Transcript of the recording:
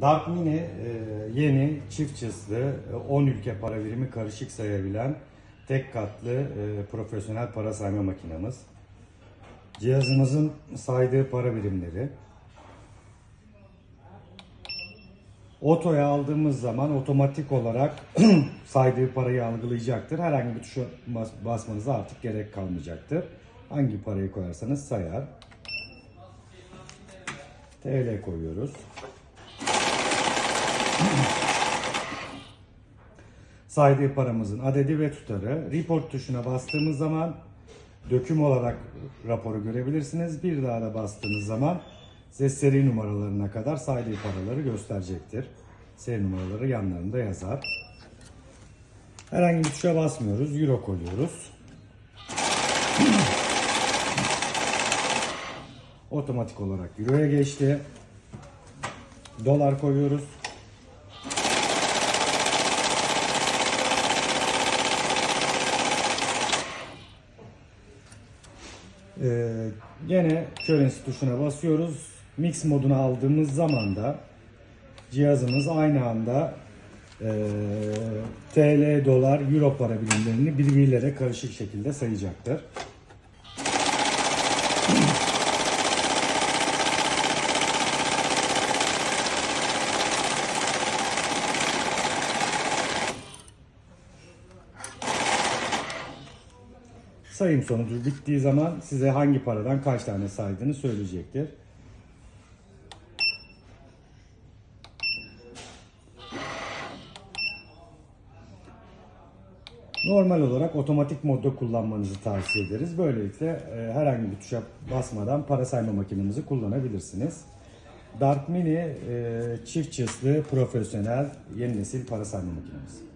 Dark Mini e, yeni çift cızlı e, 10 ülke para birimi karışık sayabilen tek katlı e, profesyonel para sayma makinamız. Cihazımızın saydığı para birimleri. Otoya aldığımız zaman otomatik olarak saydığı parayı algılayacaktır. Herhangi bir tuşa bas- basmanıza artık gerek kalmayacaktır. Hangi parayı koyarsanız sayar. TL koyuyoruz. Saydığı paramızın adedi ve tutarı. Report tuşuna bastığımız zaman döküm olarak raporu görebilirsiniz. Bir daha da bastığınız zaman size seri numaralarına kadar saydığı paraları gösterecektir. Seri numaraları yanlarında yazar. Herhangi bir tuşa basmıyoruz. Euro koyuyoruz. Otomatik olarak Euro'ya geçti. Dolar koyuyoruz. Ee, gene currency tuşuna basıyoruz. Mix moduna aldığımız zaman da cihazımız aynı anda e, TL, dolar, euro para birimlerini birbirlere karışık şekilde sayacaktır. Sayım sonucu bittiği zaman size hangi paradan kaç tane saydığını söyleyecektir. Normal olarak otomatik modda kullanmanızı tavsiye ederiz. Böylelikle e, herhangi bir tuşa basmadan para sayma makinemizi kullanabilirsiniz. Dark Mini e, çift çızlı profesyonel yeni nesil para sayma makinemiz.